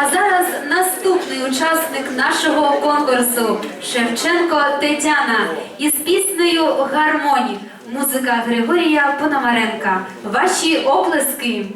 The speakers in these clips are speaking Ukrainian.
А зараз наступний учасник нашого конкурсу Шевченко Тетяна із піснею Гармонік. Музика Григорія Пономаренка. Ваші оплески.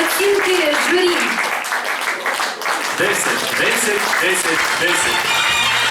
оцінки журі. 10, 10, 10, 10.